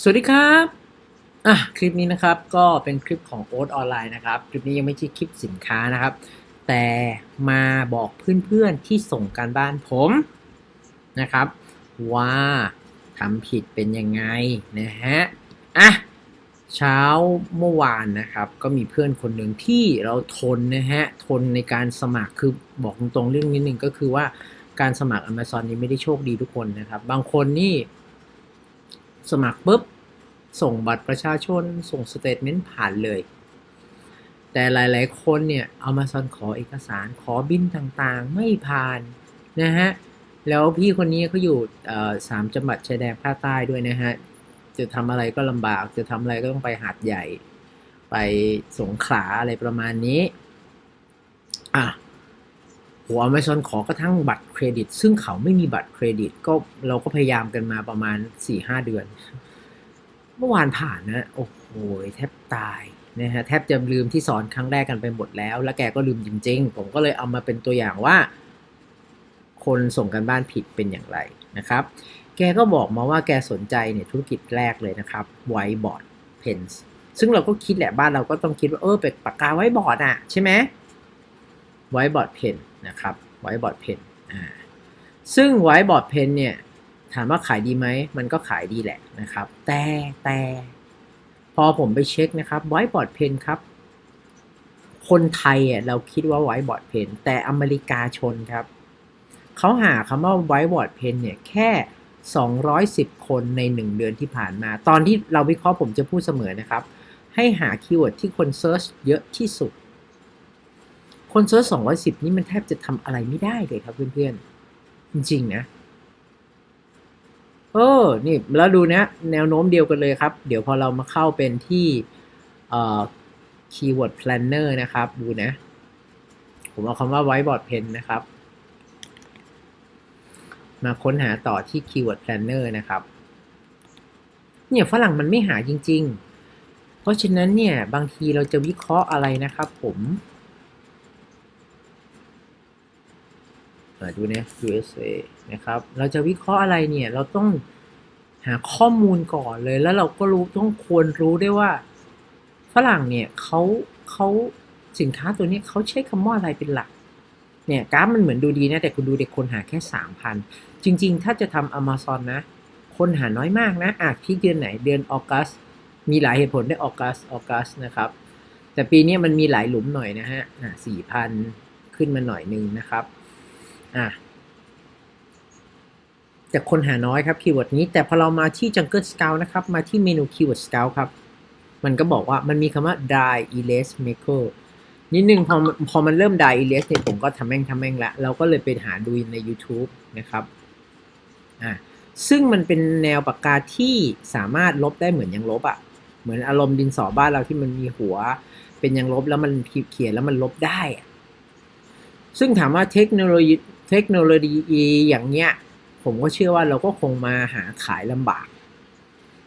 สวัสดีครับ อะ คลิปนี้นะครับก็เป็นคลิปของโอ๊ตออนไลน์นะครับ คลิปนี้ยังไม่ใช่คลิปสินค้านะครับ แต่มาบอกเพื่อนๆที่ส่งการบ้านผมนะครับ ว่าทำผิดเป็นยังไงนะฮะ อะ เช้าเมื่อวานนะครับ ก็มีเพื่อนคนหนึ่งที่เราทนนะฮะ ทนในการสมัครคือบอกตรงๆเรื่องนิดนึงก็คือว่าการสมัคร Amazon นี้ไม่ได้โชคดีทุกคนนะครับ บางคนนี่ สมัครปุ๊บ ส่งบัตรประชาชน ส่งสเตทเมนต์ผ่านเลย แต่หลายๆ คนเนี่ยเอามาซอนขอเอกสารขอบินต่างๆ ไม่ผ่านนะฮะ แล้วพี่คนนี้เขาอยู่สามจังหวัดชายแดนภาคใต้ด้วยนะฮะ จะทำอะไรก็ลำบาก จะทำอะไรก็ต้องไปหาดใหญ่ ไปสงขลาอะไรประมาณนี้ อะ หัว Amazon ขอกระทั่งบัตรเครดิต ซึ่งเขาไม่มีบัตรเครดิต ก็เราก็พยายามกันมาประมาณ4-5เดือน เมื่อวานผ่านนะ โอ้โหแทบตายนะฮะแทบจะลืมที่สอนครั้งแรกกันไปหมดแล้ว แล้วแกก็ลืมจริง ๆ ผมก็เลยเอามาเป็นตัวอย่างว่า คนส่งกันบ้านผิดเป็นอย่างไรนะครับ แกก็บอกมาว่าแกสนใจเนี่ยธุรกิจแรกเลยนะครับไวบอร์ดเพนส์ซึ่งเราก็คิดแหละบ้านเราก็ต้องคิดว่าเออเป็นปากกาไวบอร์ดอะใช่ไหมไวบอร์ดเพน นะครับไวบอร์ดเพนอ่าซึ่งไวบอร์ดเพนเนี่ยถามว่าขายดีไหม มันก็ขายดีแหละนะครับ แต่แต่พอผมไปเช็คนะครับไวบอร์ดเพนครับ คนไทยอะเราคิดว่าไวบอร์ดเพนแต่อเมริกาชนครับเขาหาคำว่าไวบอร์ดเพนเนี่ยแค่ 210 คนใน 1 เดือนที่ผ่านมา ตอนที่เราวิเคราะห์ผมจะพูดเสมอนะครับ ให้หาคีย์เวิร์ดที่คนเซิร์ชเยอะที่สุด คนเซิร์ช210นี่มันแทบจะทำอะไรไม่ได้เลยครับเพื่อนๆ จริงๆนะเออนี่แล้วดูนะ แนวโน้มเดียวกันเลยครับ เดี๋ยวพอเรามาเข้าเป็นที่เอ่อ keyword planner นะครับ ดูนะ ผมเอาคำว่า whiteboard pen นะครับ มาค้นหาต่อที่ keyword planner นะครับ เนี่ยฝรั่งมันไม่หาจริง ๆ เพราะฉะนั้นเนี่ย บางทีเราจะวิเคราะห์อะไรนะครับผม มา ดูนะ USA นะครับ เราจะวิเคราะห์อะไรเนี่ย เราต้องหาข้อมูลก่อนเลย แล้วเราก็รู้ต้องควรรู้ได้ว่า ฝรั่งเนี่ยเขาเขาสินค้าตัวนี้เขาใช้คำว่าอะไรเป็นหลัก เนี่ยกราฟมันเหมือนดูดีนะ แต่คุณดูเด็กคนหาแค่สามพันจริง ๆ ถ้าจะทำ Amazon นะ คนหาน้อยมากนะ อาจที่เดือนไหนเดือนออกัส มีหลายเหตุผลได้ออกัสออกัสนะครับ แต่ปีนี้มันมีหลายหลุมหน่อยนะฮะอ่าสี่พันขึ้นมาหน่อยนึงนะครับ อะแต่คนหาน้อยครับคีย์เวิร์ดนี้ แต่พอเรามาที่ Jungle Scout นะครับ มาที่เมนู Keyword Scout ครับ มันก็บอกว่ามันมีคำว่า dry erase maker นิดนึงพอพอมันเริ่ม dry erase เนี่ยผมก็ทำแม่งทำแม่งละเราก็เลยไปหาดูใน YouTube นะครับอะซึ่งมันเป็นแนวปากกาที่สามารถลบได้เหมือนยังลบอะ่ะ เหมือนอารมณ์ดินสอบ้านเราที่มันมีหัว เป็นยังลบแล้วมันเขียนแล้วมันลบได้ ซึ่งถามว่าเทคโนโลยี เทคโนโลยีอย่างเนี้ยผมก็เชื่อว่าเราก็คงมาหาขายลำบาก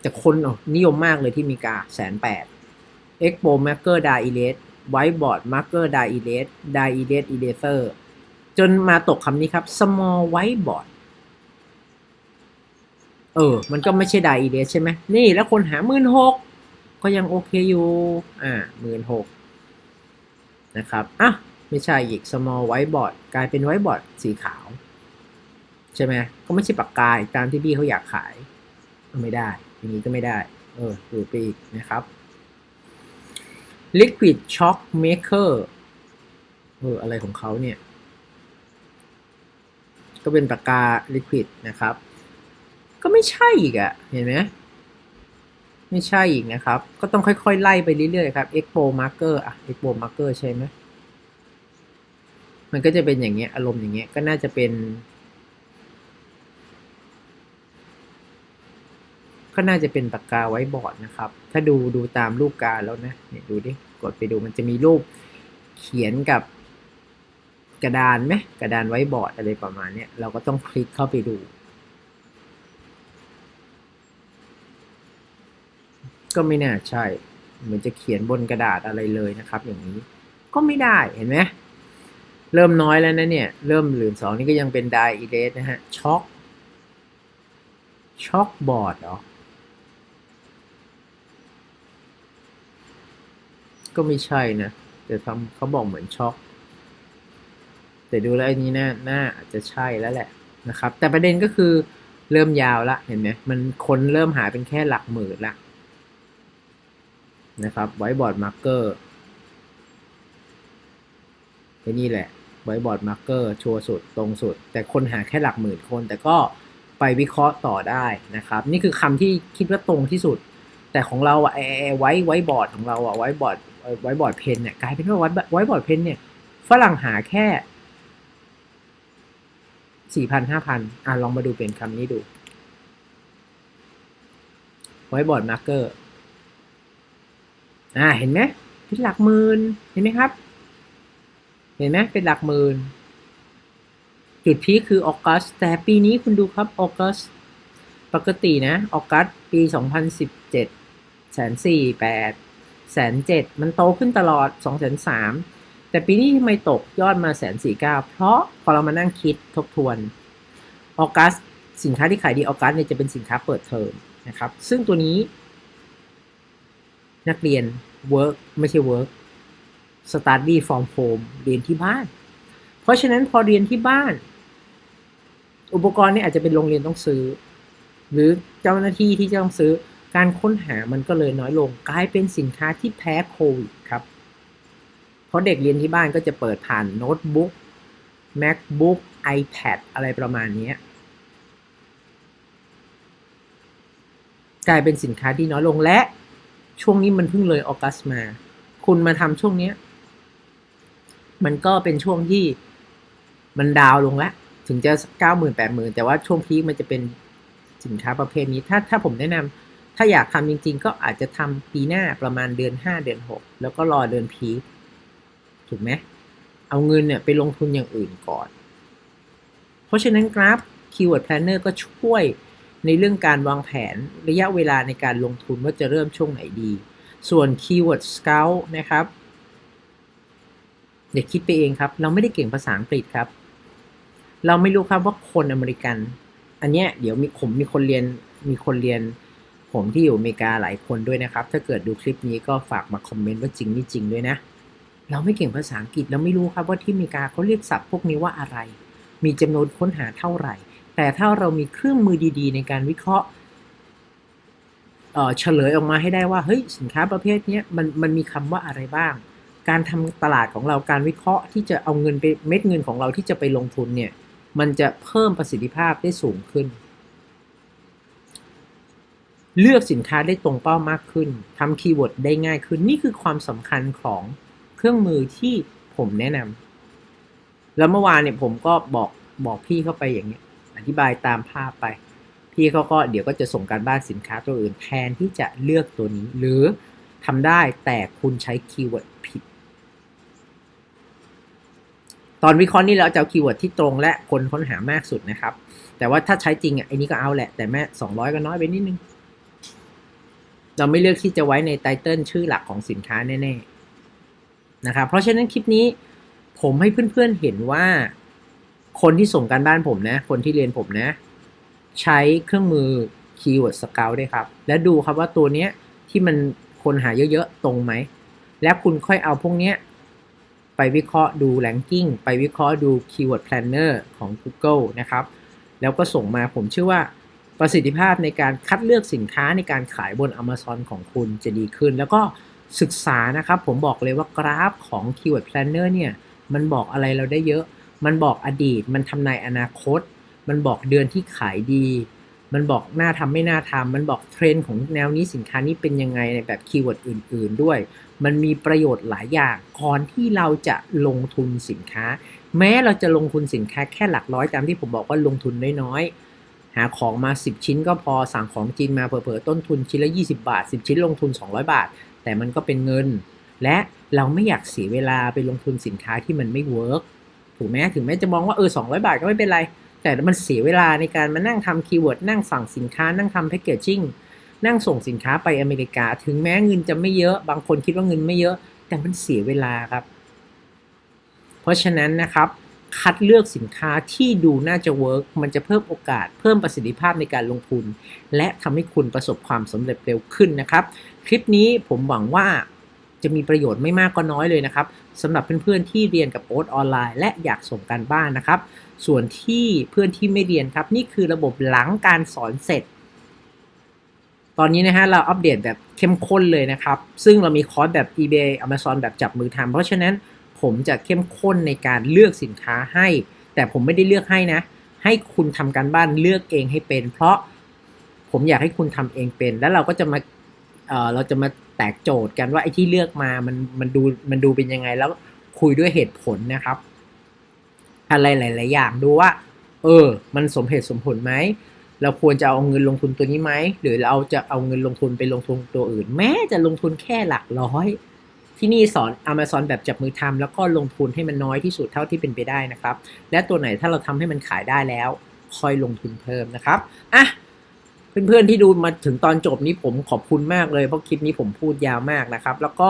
แต่คนนิยมมากเลยที่มีกาแสนแปด Expo Marker Die Erase Whiteboard Marker Die Erase Die Erase Eraser จนมาตกคำนี้ครับ Small Whiteboard เออ มันก็ไม่ใช่ Die Erase ใช่ไหม นี่แล้วคนหาหมื่นหกก็ยังโอเคอยู่ อ่าหมื่นหกนะครับ อะ ไม่ใช่อีก small whiteboard กลายเป็น whiteboard สีขาว ใช่ไหมก็ไม่ใช่ปากกาตามที่พี่เขาอยากขายก็ไม่ได้ อย่างนี้ก็ไม่ได้ เออดูไปอีกนะครับ liquid shock maker เอออะไรของเขาเนี่ย ก็เป็นปากกา liquid นะครับ ก็ไม่ใช่อีกอะเห็นไหมไม่ใช่อีกนะครับ ก็ต้องค่อยๆ ไล่ไปเรื่อยๆครับ expo marker อะ expo marker ใช่ไหม มันก็จะเป็นอย่างเงี้ยอารมณ์อย่างเงี้ยก็น่าจะเป็น ก็น่าจะเป็นปากกาไว้บอร์ดนะครับ ถ้าดูดูตามรูปการแล้วนะเนี่ยดูดิกดไปดูมันจะมีรูปเขียนกับกระดานไหมกระดานไว้บอร์ดอะไรประมาณเนี้ยเราก็ต้องคลิกเข้าไปดู ก็ไม่น่าใช่เหมือนจะเขียนบนกระดาษอะไรเลยนะครับ อย่างนี้ก็ไม่ได้เห็นไหม เริ่มน้อยแล้วนะเนี่ย เริ่มหลืมสองนี่ก็ยังเป็นไดอีเดสนะฮะ ช็อกช็อกบอร์ดเหรอ ก็ไม่ใช่นะ แต่ทำเขาบอกเหมือนช็อก แต่ดูแล้วอันนี้น่าน้าอาจจะใช่แล้วแหละนะครับ แต่ประเด็นก็คือเริ่มยาวละเห็นไหมมันคนเริ่มหายเป็นแค่หลักหมื่นละนะครับไว้บอร์ดมาร์กเกอร์ก็นี่แหละ ไวบอร์ดมาร์เกอร์ชัวร์สุดตรงสุด แต่คนหาแค่หลักหมื่นคน แต่ก็ไปวิเคราะห์ต่อได้นะครับ นี่คือคำที่คิดว่าตรงที่สุด แต่ของเราอะไอ้ไอ้ไว้ไว้บอร์ดของเราอะไว้บอร์ดไว้บอร์ดเพนเนี่ยกลายเป็นว่าไว้บอร์ดเพนเนี่ยฝรั่งหาแค่สี่พันห้าพันอะลองมาดูเป็นคำนี้ดูไว้บอร์ดมาร์เกอร์อ่าเห็นไหมเป็นหลักหมื่นเห็นไหมครับ เห็นไหมเป็นหลักหมื่น จุดพีคคือออกัส แต่ปีนี้คุณดูครับออกัส ปกตินะออกัสปี 2017แสนสี่แปดแสนเจ็ดมันโตขึ้นตลอด2แสนสามแต่ปีนี้ทำไมตกยอดมาแสนสี่เก้าเพราะพอเรามานั่งคิดทบทวนออกัสสินค้าที่ขายดีออกัสเนี่ยจะเป็นสินค้าเปิดเทอมนะครับ ซึ่งตัวนี้ นักเรียน work ไม่ใช่ work study from home เรียนที่บ้าน เพราะฉะนั้นพอเรียนที่บ้าน อุปกรณ์นี่อาจจะเป็นโรงเรียนต้องซื้อ หรือเจ้าหน้าที่ที่จะต้องซื้อการค้นหามันก็เลยน้อยลง กลายเป็นสินค้าที่แพ้โควิดครับ เพราะเด็กเรียนที่บ้านก็จะเปิดผ่านโน้ตบุ๊ก macbook ipad อะไรประมาณนี้กลายเป็นสินค้าที่น้อยลงและช่วงนี้มันเพิ่งเลยออกัสมา คุณมาทำช่วงนี้ มันก็เป็นช่วงที่มันดาวลงแล้วถึงจะเก้าหมื่นแปดหมื่นแต่ว่าช่วงพีคมันจะเป็นสินค้าประเภทนี้ถ้าถ้าผมแนะนำถ้าอยากทำจริง ๆ ก็อาจจะทำปีหน้าประมาณเดือนห้าเดือนหกแล้วก็รอเดือนพีคถูกไหมเอาเงินเนี่ยไปลงทุนอย่างอื่นก่อน เพราะฉะนั้นกราฟ Keyword Planner ก็ช่วยในเรื่องการวางแผนระยะเวลาในการลงทุนว่าจะเริ่มช่วงไหนดี ส่วน Keyword Scout นะครับ เด็กคิดไปเองครับ เราไม่ได้เก่งภาษาอังกฤษครับ เราไม่รู้ครับว่าคนอเมริกัน อันเนี้ยเดี๋ยวมีผมมีคนเรียนมีคนเรียน ผมที่อยู่อเมริกาหลายคนด้วยนะครับ ถ้าเกิดดูคลิปนี้ก็ฝากมาคอมเมนต์ว่าจริงไม่จริงด้วยนะ เราไม่เก่งภาษาอังกฤษเราไม่รู้ครับว่าที่อเมริกาเขาเรียกศัพท์พวกนี้ว่าอะไร มีจำนวนค้นหาเท่าไหร่ แต่ถ้าเรามีเครื่องมือดี ๆ ในการวิเคราะห์เฉลยออกมาให้ได้ว่าเฮ้ยสินค้าประเภทนี้มันมันมีคำว่าอะไรบ้าง การทำตลาดของเราการวิเคราะห์ที่จะเอาเงินไปเม็ดเงินของเราที่จะไปลงทุนเนี่ย มันจะเพิ่มประสิทธิภาพได้สูงขึ้น เลือกสินค้าได้ตรงเป้ามากขึ้นทำคีย์เวิร์ดได้ง่ายขึ้น นี่คือความสำคัญของเครื่องมือที่ผมแนะนำแล้วเมื่อวานเนี่ยผมก็บอกบอกพี่เข้าไปอย่างเงี้ย อธิบายตามภาพไป พี่เขาก็เดี๋ยวก็จะส่งการบ้านสินค้าตัวอื่นแทนที่จะเลือกตัวนี้ หรือ ทำได้แต่คุณใช้คีย์เวิร์ดผิด ตอนวิเคราะห์นี่เราจะเอาคีย์เวิร์ดที่ตรงและคนค้นหามากสุดนะครับ แต่ว่าถ้าใช้จริงอะไอ้นี้ก็เอาแหละ แต่แม่สองร้อยก็น้อยไปนิดนึง เราไม่เลือกที่จะไว้ในไตเติลชื่อหลักของสินค้าแน่ๆนะครับ เพราะฉะนั้นคลิปนี้ผมให้เพื่อนๆเห็นว่า คนที่ส่งการบ้านผมนะ คนที่เรียนผมนะ ใช้เครื่องมือ Keyword Scout ด้วยครับ และดูครับว่าตัวเนี้ยที่มัน คนหาเยอะๆ ตรงไหม แล้วคุณค่อยเอาพวกเนี้ยไปวิเคราะห์ดู ranking ไปวิเคราะห์ดู keyword planner ของ Google นะครับ แล้วก็ส่งมาผมเชื่อว่าประสิทธิภาพในการคัดเลือกสินค้าในการขายบน Amazon ของคุณจะดีขึ้น แล้วก็ศึกษานะครับ ผมบอกเลยว่ากราฟของ keyword planner เนี่ยมันบอกอะไรเราได้เยอะ มันบอกอดีต มันทำนายอนาคต มันบอกเดือนที่ขายดี มันบอกน่าทำไม่น่าทำมันบอกเทรนด์ของแนวนี้สินค้านี้เป็นยังไงในแบบคีย์เวิร์ดอื่น ๆ ด้วย มันมีประโยชน์หลายอย่างก่อนที่เราจะลงทุนสินค้า แม้เราจะลงทุนสินค้าแค่หลักร้อยตามที่ผมบอกว่าลงทุนน้อยๆหาของมา 10 ชิ้นก็พอสั่งของจีนมาเผลอๆต้นทุนชิ้นละ 20 บาท 10 ชิ้นลงทุน 200 บาท แต่มันก็เป็นเงิน และเราไม่อยากเสียเวลาไปลงทุนสินค้าที่มันไม่เวิร์กถูกไหมถึงแม้จะมองว่าเออ200 บาทก็ไม่เป็นไร แต่มันเสียเวลาในการมานั่งทำคีย์เวิร์ดนั่งสั่งสินค้านั่งทำแพคเกจจิ้งนั่งส่งสินค้าไปอเมริกา ถึงแม้เงินจะไม่เยอะ บางคนคิดว่าเงินไม่เยอะ แต่มันเสียเวลาครับ เพราะฉะนั้นนะครับ คัดเลือกสินค้าที่ดูน่าจะเวิร์กมันจะเพิ่มโอกาส เพิ่มประสิทธิภาพในการลงทุน และทำให้คุณประสบความสำเร็จเร็วขึ้นนะครับ คลิปนี้ผมหวังว่า จะมีประโยชน์ไม่มากก็น้อยเลยนะครับสำหรับเพื่อนๆที่เรียนกับโอ๊ตออนไลน์ และอยากส่งการบ้านนะครับ ส่วนที่เพื่อนที่ไม่เรียนครับ นี่คือระบบหลังการสอนเสร็จ ตอนนี้นะฮะเราอัปเดตแบบเข้มข้นเลยนะครับ ซึ่งเรามีคอร์สแบบ eBay Amazon แบบจับมือทำเพราะฉะนั้นผมจะเข้มข้นในการเลือกสินค้าให้ แต่ผมไม่ได้เลือกให้นะ ให้คุณทำการบ้านเลือกเองให้เป็น เพราะผมอยากให้คุณทำเองเป็น แล้วเราก็จะมาเเราจะมา แตกโจทย์กันว่าไอ้ที่เลือกมามันมันดูมันดูเป็นยังไงแล้วคุยด้วยเหตุผลนะครับ อะไรหลาย ๆ อย่างดูว่า เออ มันสมเหตุสมผลไหมเราควรจะเอาเงินลงทุนตัวนี้ไหมหรือเราจะเอาเงินลงทุนไปลงทุนตัวอื่น แม้จะลงทุนแค่หลักร้อย ที่นี่สอน Amazon แบบจับมือทำแล้วก็ลงทุนให้มันน้อยที่สุดเท่าที่เป็นไปได้นะครับ และตัวไหนถ้าเราทำให้มันขายได้แล้ว ค่อยลงทุนเพิ่มนะครับอะ เพื่อนๆที่ดูมาถึงตอนจบนี้ผมขอบคุณมากเลยเพราะคลิปนี้ผมพูดยาวมากนะครับ แล้วก็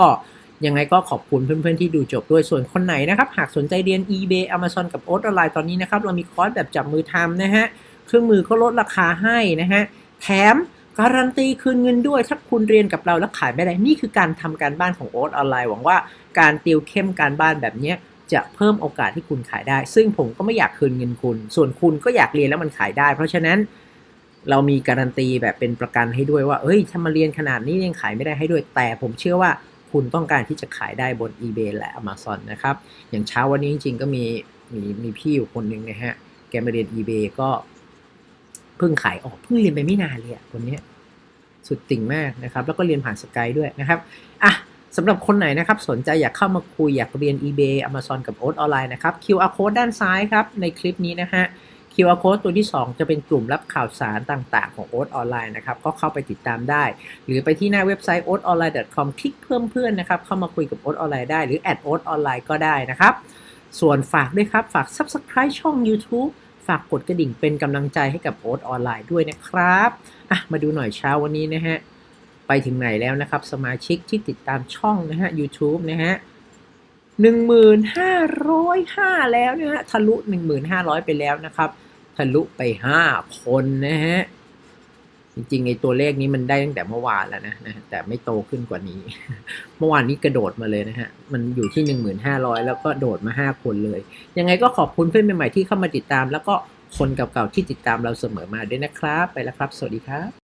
ยังไงก็ขอบคุณเพื่อนๆที่ดูจบด้วยส่วนคนไหนนะครับ หากสนใจเรียน eBay Amazon กับโอ๊ตออนไลน์ตอนนี้นะครับ เรามีคอร์สแบบจับมือทำนะฮะ เครื่องมือก็ลดราคาให้นะฮะ แถมการันตีคืนเงินด้วย ถ้าคุณเรียนกับเราแล้วขายไม่ได้ นี่คือการทำการบ้านของโอ๊ตออนไลน์หวังว่าการติวเข้มการบ้านแบบนี้จะเพิ่มโอกาสที่คุณขายได้ ซึ่งผมก็ไม่อยากคืนเงินคุณ ส่วนคุณก็อยากเรียนแล้วมันขายได้ เพราะฉะนั้น เรามีการันตีแบบเป็นประกันให้ด้วยว่า เอ้ยถ้ามาเรียนขนาดนี้ยังขายไม่ได้ให้ด้วย แต่ผมเชื่อว่าคุณต้องการที่จะขายได้บน eBay และ Amazon นะครับ อย่างเช้าวันนี้จริงๆ ก็มีมีมีพี่อยู่คนหนึ่งนะฮะ แกมาเรียน eBay ก็ เพิ่งขายออกเพิ่งเรียนไปไม่นานเลยคนนี้สุดติ่งมากนะครับ แล้วก็เรียนผ่านสกายด้วยนะครับอะสำหรับคนไหนนะครับ สนใจอยากเข้ามาคุยอยากเรียน eBay Amazon กับ Oat ออนไลน์นะครับ QR code ด้านซ้ายครับ ในคลิปนี้นะฮะ QR code ตัวที่ 2 จะเป็นกลุ่มรับข่าวสารต่างๆ ของ Oat ออนไลน์นะครับ ก็เข้าไปติดตามได้ หรือไปที่หน้าเว็บไซต์ oatonline.com คลิกเพิ่มเพื่อนนะครับ เข้ามาคุยกับ Oat ออนไลน์ได้หรือ at Oat ออนไลน์ก็ได้นะครับ ส่วนฝากด้วยครับ ฝาก Subscribe ช่อง YouTube ฝากกดกระดิ่งเป็นกำลังใจให้กับ Oat ออนไลน์ด้วยนะครับอะมาดูหน่อยเช้าวันนี้นะฮะไปถึงไหนแล้วนะครับ สมาชิกที่ติดตามช่องนะฮะ YouTube นะฮะหนึ่งหมื่นห้าร้อยห้าแล้วนะฮะทะลุหนึ่งหมื่นห้าร้อยไปแล้วนะครับ ทะลุไปห้าคนนะฮะ จริงๆไอ้ตัวเลขนี้มันได้ตั้งแต่เมื่อวานแล้วนะนะแต่ไม่โตขึ้นกว่านี้ เมื่อวานนี้กระโดดมาเลยนะฮะ มันอยู่ที่หนึ่งหมื่นห้าร้อยแล้วก็โดดมาห้าคนเลย ยังไงก็ขอบคุณเพื่อนใหม่ๆที่เข้ามาติดตาม แล้วก็คนเก่าๆที่ติดตามเราเสมอมาด้วยนะครับ ไปแล้วครับ สวัสดีครับ